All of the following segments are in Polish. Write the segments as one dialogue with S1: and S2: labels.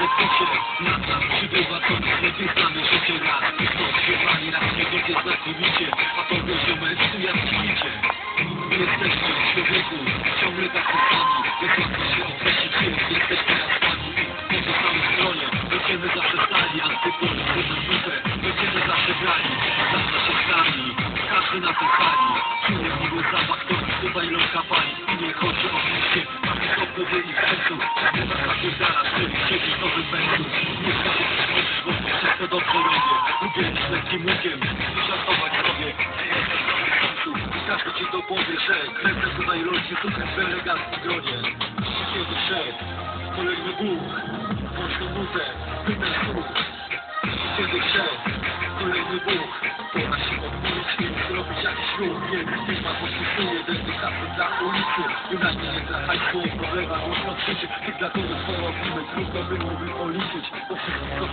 S1: nas przybywa lepiej znamy życie raz. To śpiewani raz nie będzie znakomicie A to poziomem ujaśnijcie Jesteśmy człowieku, ciągle tacy sami łatwo się określić, czy jesteś teraz sami Po tej stronie, będziemy zawsze stali. Antypolscy na dupę, będziemy zawsze grali. Zawsze się sami, każdy na tej sali Czuję miły zapach, to tutaj ląka pani. I nie chodzi o życie, mamy stopy i sercu Każdy nas napierdala, być lekkim łukiem i żartować sobie każdy ci to powie, że kręcę tutaj rośnie tutaj w eleganckim gronie Kiedy szedł, kolejny Bóg Głośną nutę, pytaj słuch Kiedy szedł, kolejny Bóg Pora się odmówić i zrobić jakiś ruch. Kiedy firma podpisuje dedykację dla ulicy. United nie dla hajsu, problema głośno krzyczy. Tych dla których to robimy, trudno byłoby policzyć. Bo wszystko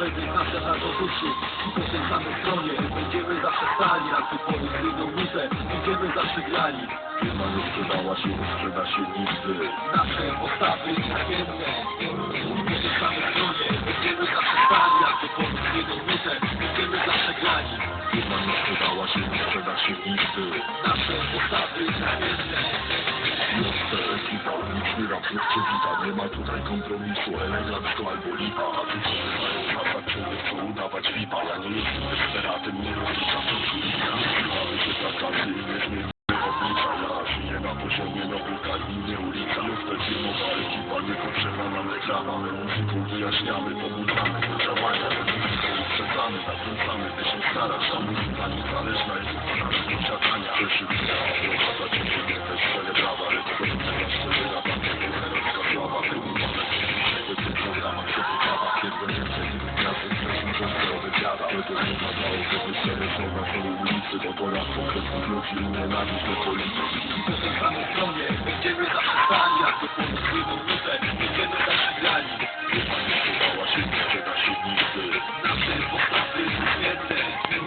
S1: w porządku, wejdzie nasza na to duszy I po tej samej stronie będziemy zawsze stali. A ty powiedz jedną nutę, będziemy zawsze grali.
S2: Firma nie sprzedała się, nie sprzeda się nigdy.
S1: Nasze postawy zamienne I po tej samej stronie będziemy zawsze stali. A ty powiedz jedną będziemy zawsze grali.
S2: Firma nie sprzedała się, nie sprzeda się nigdy.
S1: Nasze postawy
S2: Jest ekipa, rap przewita Nie ma tutaj kompromisu, elegancko albo lipa udawać lipa Ja nie jestem desperatem, nie rozliczam to czulika Ale się za każdy nie zmieni Odlicza, ja żyję na poziomie nowika i nie ulica Jestem firmowa ekipa, nie potrzeba nam reklama My muzyką wyjaśniamy, pobudzamy do działania Muzyką uprzedzamy, zachęcamy, by się starać. Ta muzyka niezależna jest od naszego posiadania Pierwszy wyjazd, prochata, ciągle też swoje Tylko nie ma mało, że wyściemy są na tej ulicy Bo po raz po kresu wróci nienawiść do
S1: policji. Zaczekamy w stronie, będziemy za